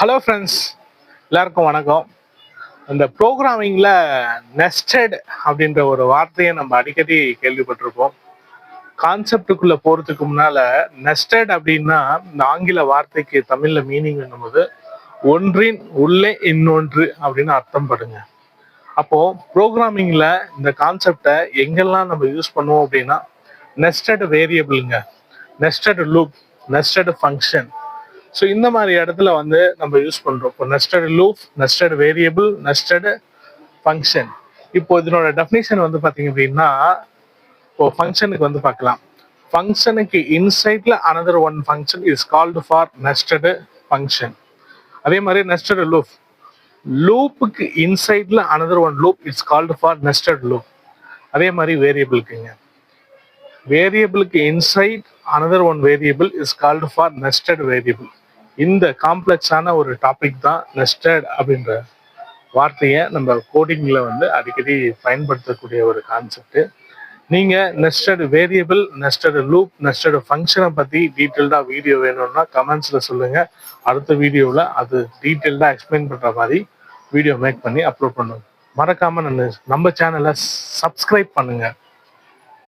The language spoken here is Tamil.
ஹலோ ஃப்ரெண்ட்ஸ் எல்லாருக்கும் வணக்கம். இந்த ப்ரோக்ராமிங்கில் நெஸ்டட் அப்படின்ற ஒரு வார்த்தையை நம்ம அடிக்கடி கேள்விப்பட்டிருப்போம். கான்செப்டுக்குள்ளே போகிறதுக்கு முன்னால் நெஸ்டட் அப்படின்னா இந்த ஆங்கில வார்த்தைக்கு தமிழில் மீனிங் போது ஒன்றின் உள்ளே இன்னொன்று அப்படின்னு அர்த்தம் படுங்க. அப்போது ப்ரோக்ராமிங்கில் இந்த கான்செப்டை எங்கெல்லாம் நம்ம யூஸ் பண்ணுவோம் அப்படின்னா nested வேரியபிளுங்க nested loop nested function so இந்த மாதிரி இடத்துல வந்து நம்ம யூஸ் பண்ணுறோம் இப்போ nested loop nested variable nested function இப்போ இதனோட டெஃபினேஷன் வந்து பார்த்தீங்க அப்படின்னா இப்போ ஃபங்க்ஷனுக்கு வந்து பார்க்கலாம். ஃபங்க்ஷனுக்கு இன்சைட்ல another one function is called for nested function அதே மாதிரி நெஸ்டட் லூப் லூப்புக்கு இன்சைட்ல another one loop it's called for nested loop அதே மாதிரி வேரியபிள்க்குங்க வேரியபிளுக்கு inside another one variable is called for nested variable இந்த காம்ப்ளெக்ஸான ஒரு டாபிக் தான் நெஸ்டட் அப்படின்ற வார்த்தையை நம்ம கோடிங்கில் வந்து அடிக்கடி பயன்படுத்தக்கூடிய ஒரு கான்செப்ட் நீங்கள் nested variable nested loop nested ஃபங்க்ஷனை பற்றி டீட்டெயில்டாக வீடியோ வேணும்னா கமெண்ட்ஸில் சொல்லுங்கள் அடுத்த வீடியோவில் அது டீட்டெயில்டாக எக்ஸ்பிளைன் பண்ணுற மாதிரி வீடியோ மேக் பண்ணி அப்லோட் பண்ணுவோம். மறக்காமல் நம்ம நம்ம சேனலை சப்ஸ்கிரைப் பண்ணுங்கள்